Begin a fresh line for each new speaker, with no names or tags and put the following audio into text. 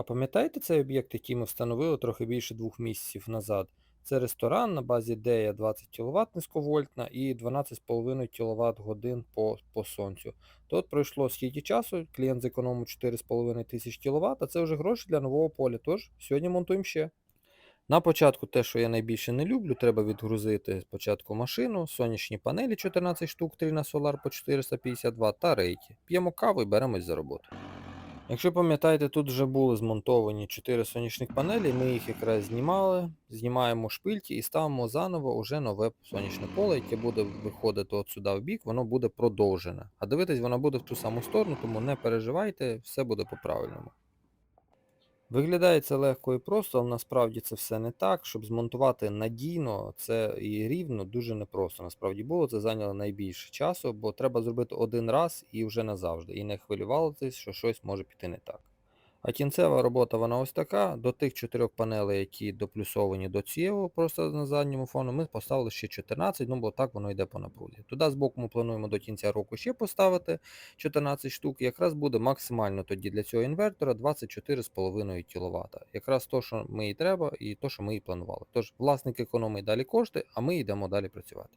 А пам'ятаєте цей об'єкт, який ми встановили трохи більше двох місяців назад? Це ресторан на базі DEA 20 кВт низьковольтна і 12,5 кВт годин по, по сонцю. Тут пройшло скільки часу, клієнт зекономив 4,5 тисяч кВт, а це вже гроші для нового поля. Тож сьогодні монтуємо ще. На початку те, що я найбільше не люблю, треба відгрузити спочатку машину, сонячні панелі 14 штук, 3 на солар по 450 Вт та рейки. П'ємо каву і беремось за роботу. Якщо пам'ятаєте, тут вже були змонтовані 4 сонячних панелі, ми їх якраз знімали, знімаємо шпильки і ставимо заново уже нове сонячне поле, яке буде виходити от сюди в бік, воно буде продовжене. А дивитись воно буде в ту саму сторону, тому не переживайте, все буде по-правильному. Виглядає це легко і просто, але насправді це все не так. Щоб змонтувати надійно це і рівно дуже непросто. Насправді було це зайняло найбільше часу, бо треба зробити один раз і вже назавжди. І не хвилюватися, що щось може піти не так. А кінцева робота вона ось така. До тих чотирьох панелей, які доплюсовані до цього, просто на задньому фону, ми поставили ще 14, ну бо так воно йде по напрузі. Туди збоку ми плануємо до кінця року ще поставити 14 штук. Якраз буде максимально тоді для цього інвертора 24,5 кВт. Якраз то, що ми і треба, і то, що ми і планували. Тож власник економить далі кошти, а ми йдемо далі працювати.